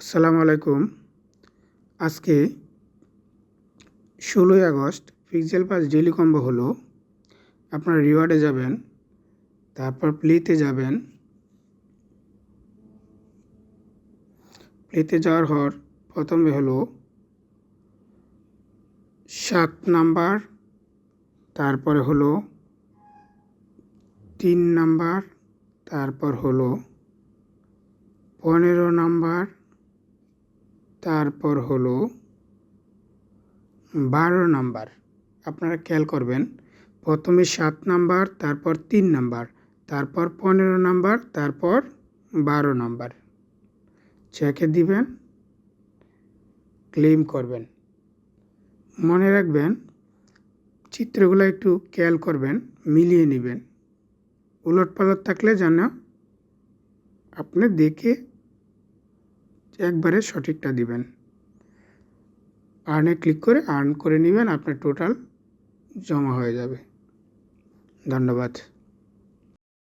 আসসালামু আলাইকুম। আজকে ষোলোই August Pixel pass daily combo হলো। আপনার রিওয়ার্ডে যাবেন, তারপর প্লেতে যাবেন। প্লেতে যাওয়ার পর প্রথমে হলো সাত নাম্বার, তারপরে হলো তিন নাম্বার, তারপর হলো পনেরো নাম্বার তারপর হলো বারো নাম্বার। আপনারা খেয়াল করবেন, প্রথমে সাত নাম্বার, তারপর তিন নাম্বার, তারপর পনেরো নাম্বার, তারপর বারো নাম্বার। চেকে দিবেন ক্লেম করবেন। মনে রাখবেন, চিত্রগুলো একটু খেয়াল করবেন, মিলিয়ে নেবেন। উলট পালট থাকলে যেন আপনি দেখে একবারে সঠিকটা দিবেন। আর্নে ক্লিক করে আর্ন করে নেবেন, আপনার টোটাল জমা হয়ে যাবে। ধন্যবাদ।